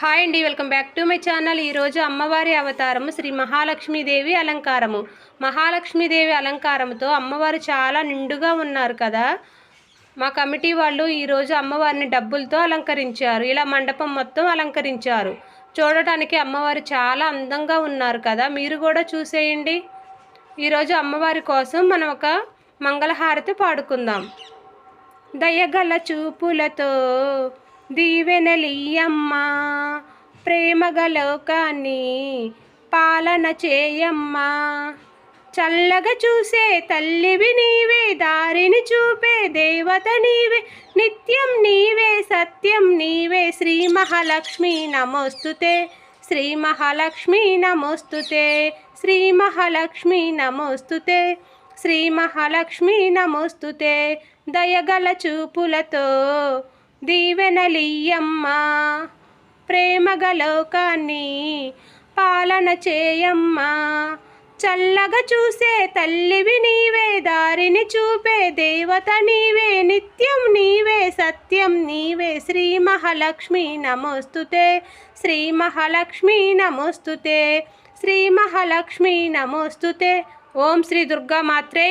Hi అండి welcome back to my channel. ఈరోజు అమ్మవారి అవతారము శ్రీ మహాలక్ష్మీదేవి అలంకారము. మహాలక్ష్మీదేవి అలంకారంతో అమ్మవారు చాలా నిండుగా ఉన్నారు కదా. మా కమిటీ వాళ్ళు ఈరోజు అమ్మవారిని డబ్బులతో అలంకరించారు. ఇలా మండపం మొత్తం అలంకరించారు. చూడటానికి అమ్మవారు చాలా అందంగా ఉన్నారు కదా. మీరు కూడా చూసేయండి. ఈరోజు అమ్మవారి కోసం మనం ఒక మంగళహారతి పాడుకుందాం. దయగల చూపులతో దీవెనలియమ్మా ప్రేమగలోకాన్ని పాలన చేయమ్మా. చల్లగా చూసే తల్లివి నీవే దారిని చూపే దేవత నీవే నిత్యం నీవే సత్యం నీవే. శ్రీ మహాలక్ష్మి నమోస్తుతే శ్రీ మహాలక్ష్మి నమోస్తుతే శ్రీ మహాలక్ష్మి నమోస్తుతే శ్రీ మహాలక్ష్మి నమోస్తుతే దయగల చూపులతో దీవెనలియ్యమ్మా ప్రేమగలోకాన్ని పాలన చేయమ్మా. చల్లగా చూసే తల్లివి నీవే దారిని చూపే దేవత నీవే నిత్యం నీవే సత్యం నీవే. శ్రీ మహాలక్ష్మి నమోస్తుతే శ్రీ మహాలక్ష్మి నమోస్తుతే శ్రీ మహాలక్ష్మి నమోస్తుతే. ఓం శ్రీ దుర్గా మాత్రే